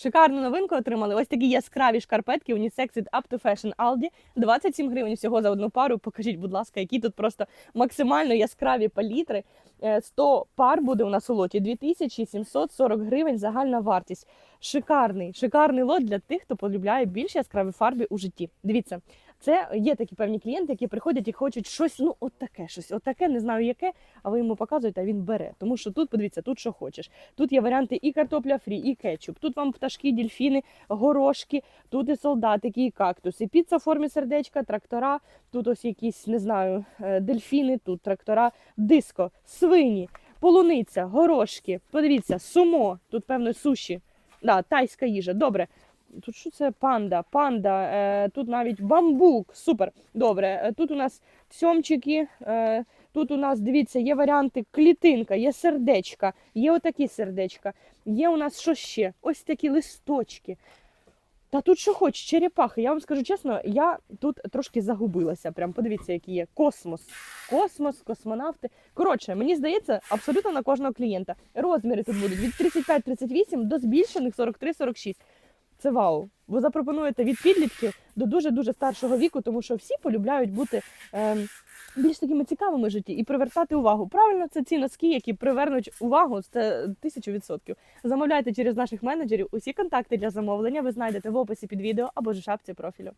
Шикарну новинку отримали. Ось такі яскраві шкарпетки унісекс від Up to Fashion Aldi. 27 гривень всього за одну пару. Покажіть, будь ласка, які тут просто максимально яскраві палітри. Е, 100 пар буде у нас у лоті 2740 гривень загальна вартість. Шикарний, шикарний лот для тих, хто полюбляє більш яскраві фарби у житті. Дивіться, це є такі певні клієнти, які приходять і хочуть щось, ну от таке, щось, от таке, не знаю яке, а ви йому показуєте, а він бере. Тому що тут, подивіться, тут що хочеш. Тут є варіанти і картопля фрі, і кетчуп. Тут вам пташки, дільфіни, горошки, тут і солдатики, і кактуси, піца в формі сердечка, трактора. Тут ось якісь, не знаю, е, дельфіни, тут трактора, диско, свині, полуниця, горошки. Подивіться, сумо, тут певно суші. Да, тайська їжа. Добре. Тут що це панда? Панда, е, тут навіть бамбук. Супер. Добре. Е, Тут у нас сьомчики. Е, тут у нас, дивіться, є варіанти клітинка, є сердечка, є отакі сердечка. Є у нас що ще? Ось такі листочки. Та тут що хоч, черепахи. Я вам скажу чесно, я тут трошки загубилася. Прям подивіться, які є космос. Космос, космонавти. Коротше, мені здається, абсолютно на кожного клієнта. Розміри тут будуть від 35-38 до збільшених 43-46. Це вау. Ви запропонуєте від підлітків до дуже-дуже старшого віку, тому що всі полюбляють бути е, більш такими цікавими в житті і привертати увагу. Правильно, це ці носки, які привернуть увагу, це тисячу відсотків. Замовляйте через наших менеджерів. Усі контакти для замовлення ви знайдете в описі під відео або ж шапці профілю.